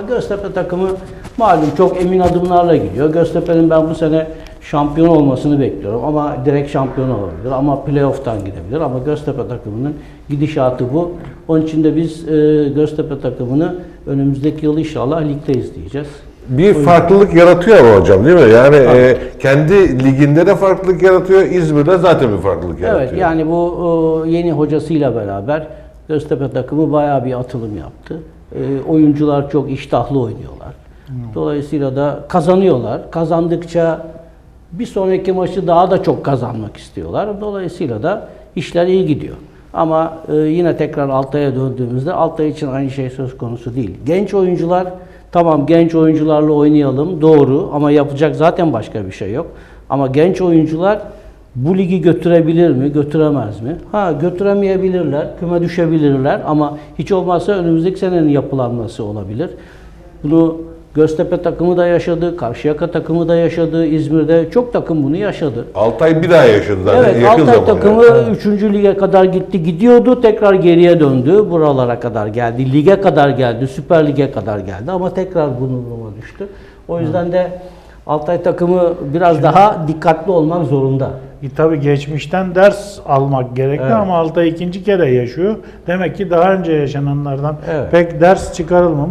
Ama Göztepe takımı malum çok emin adımlarla gidiyor. Göztepe'nin ben bu sene şampiyon olmasını bekliyorum ama direkt şampiyon olabilir ama playoff'tan gidebilir ama Göztepe takımının gidişatı bu. Onun için de biz e, Göztepe takımını önümüzdeki yıl inşallah ligde izleyeceğiz. Bir farklılık yaratıyor ama hocam değil mi? Yani e, kendi liginde de farklılık yaratıyor, İzmir'de zaten bir farklılık yaratıyor. Evet yani bu e, yeni hocasıyla beraber Göztepe takımı bayağı bir atılım yaptı. E, oyuncular çok iştahlı oynuyorlar. Dolayısıyla da kazanıyorlar. Kazandıkça bir sonraki maçı daha da çok kazanmak istiyorlar. Dolayısıyla da işler iyi gidiyor. Ama e, yine tekrar Altay'a döndüğümüzde Altay için aynı şey söz konusu değil. Genç oyuncular tamam genç oyuncularla oynayalım doğru ama yapacak zaten başka bir şey yok. Ama genç oyuncular bu ligi götürebilir mi, götüremez mi? Ha götüremeyebilirler, küme düşebilirler ama hiç olmazsa önümüzdeki senenin yapılanması olabilir. Bunu Göztepe takımı da yaşadı, Karşıyaka takımı da yaşadı, İzmir'de çok takım bunu yaşadı. Altay bir daha yaşadı zaten Evet, yakın Altay takımı 3. lige kadar gitti, gidiyordu, tekrar geriye döndü, buralara kadar geldi, lige kadar geldi, Süper Lig'e kadar geldi ama tekrar bunun düştü. O yüzden de Altay takımı biraz daha dikkatli olmak zorunda. E, tabii geçmişten ders almak gerekli Evet. ama Altay ikinci kere yaşıyor. Demek ki daha önce yaşananlardan Evet. pek ders çıkarılmamış.